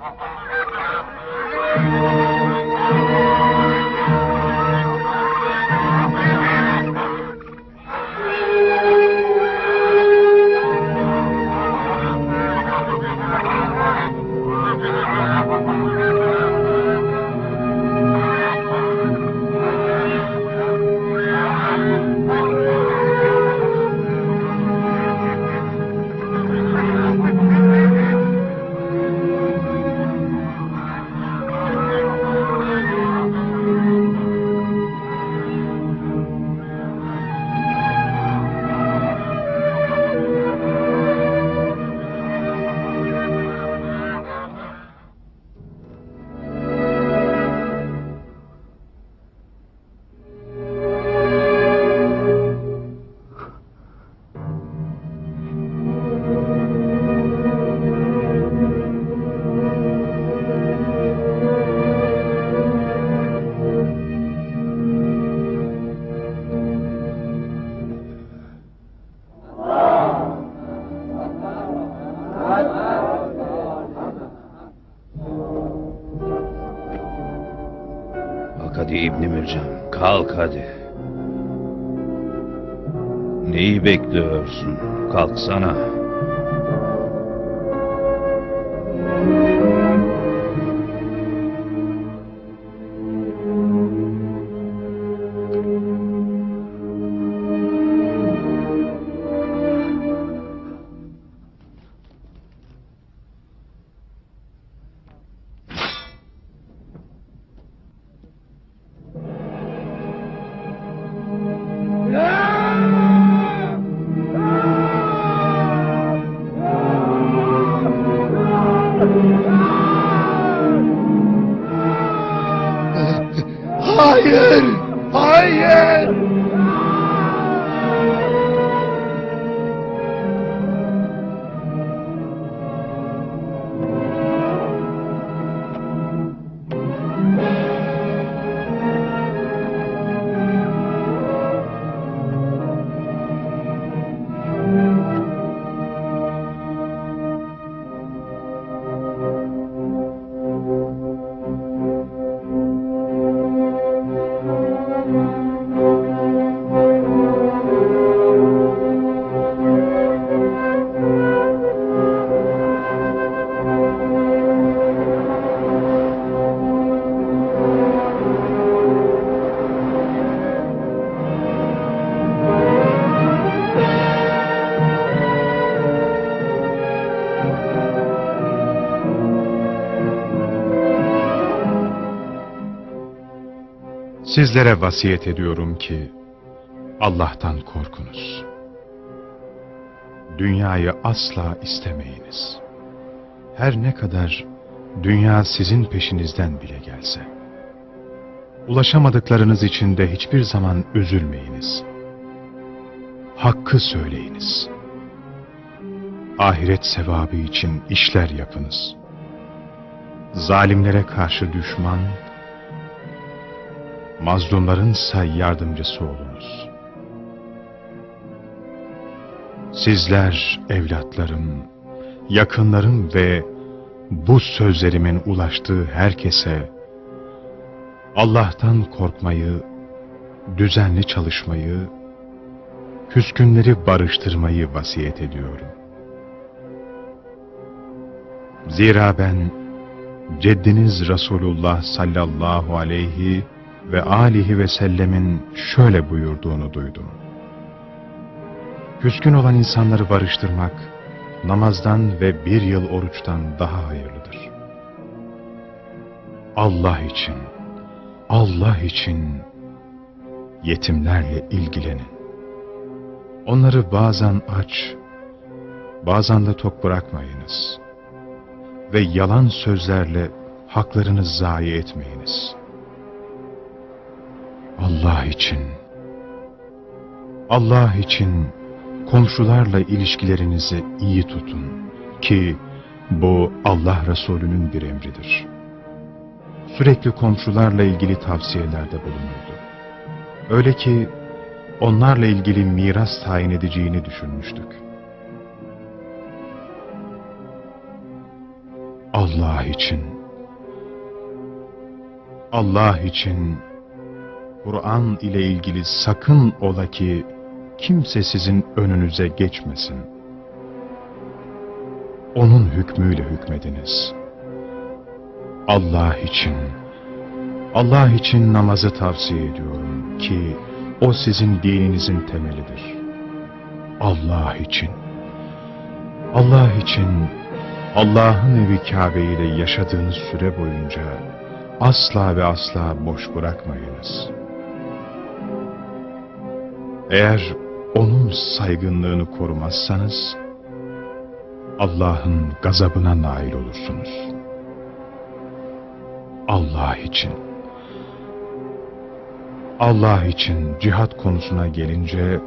Thank you. Hadi İbni Mircan, kalk hadi. Neyi bekliyorsun? Kalksana. Hayır! Hayır! Sizlere vasiyet ediyorum ki Allah'tan korkunuz. Dünyayı asla istemeyiniz. Her ne kadar dünya sizin peşinizden bile gelse. Ulaşamadıklarınız için de hiçbir zaman üzülmeyiniz. Hakkı söyleyiniz. Ahiret sevabı için işler yapınız. Zalimlere karşı düşman, mazlumlarınsa yardımcısı olunuz. Sizler evlatlarım, yakınlarım ve bu sözlerimin ulaştığı herkese Allah'tan korkmayı, düzenli çalışmayı, küskünleri barıştırmayı vasiyet ediyorum. Zira ben ceddiniz Resulullah sallallahu aleyhi ve alihi ve sellemin şöyle buyurduğunu duydum. Küskün olan insanları barıştırmak, namazdan ve bir yıl oruçtan daha hayırlıdır. Allah için, Allah için yetimlerle ilgilenin. Onları bazen aç, bazen de tok bırakmayınız. Ve yalan sözlerle haklarını zayi etmeyiniz.'' Allah için, Allah için komşularla ilişkilerinizi iyi tutun ki bu Allah Resulü'nün bir emridir. Sürekli komşularla ilgili tavsiyelerde bulunurdu. Öyle ki onlarla ilgili miras tayin edeceğini düşünmüştük. Allah için, Allah için Kur'an ile ilgili sakın ola ki kimse sizin önünüze geçmesin. Onun hükmüyle hükmediniz. Allah için, Allah için namazı tavsiye ediyorum ki o sizin dininizin temelidir. Allah için, Allah için Allah'ın evi Kabe ile yaşadığınız süre boyunca asla ve asla boş bırakmayınız.'' Eğer onun saygınlığını korumazsanız, Allah'ın gazabına nail olursunuz. Allah için. Allah için cihat konusuna gelince,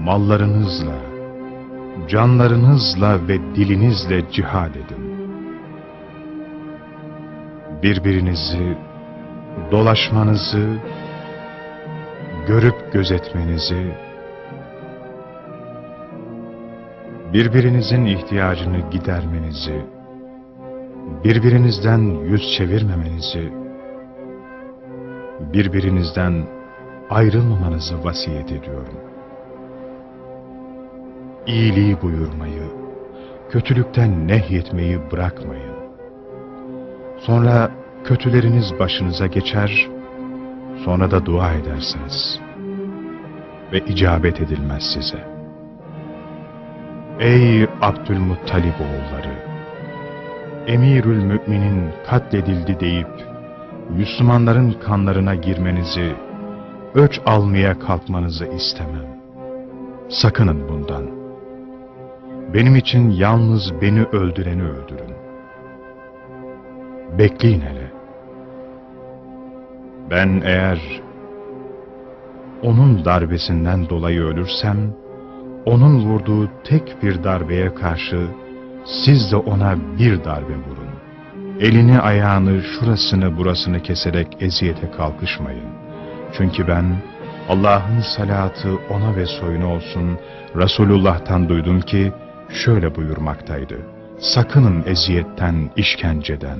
mallarınızla, canlarınızla ve dilinizle cihad edin. Birbirinizi, dolaşmanızı, görüp gözetmenizi, birbirinizin ihtiyacını gidermenizi, birbirinizden yüz çevirmemenizi, birbirinizden ayrılmamanızı vasiyet ediyorum. İyiliği buyurmayı, kötülükten nehyetmeyi bırakmayın. Sonra kötüleriniz başınıza geçer, sonra da dua edersiniz. Ve icabet edilmez size. Ey Abdülmuttalib oğulları! Emirül Mü'minin katledildi deyip, Müslümanların kanlarına girmenizi, öç almaya kalkmanızı istemem. Sakının bundan. Benim için yalnız beni öldüreni öldürün. Bekleyin hele. Ben eğer onun darbesinden dolayı ölürsem, onun vurduğu tek bir darbeye karşı siz de ona bir darbe vurun. Elini ayağını şurasını burasını keserek eziyete kalkışmayın. Çünkü ben Allah'ın salatı ona ve soyuna olsun Resulullah'tan duydum ki şöyle buyurmaktaydı. Sakının eziyetten, işkenceden.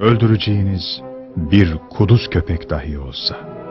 Öldüreceğiniz bir kuduz köpek dahi olsa.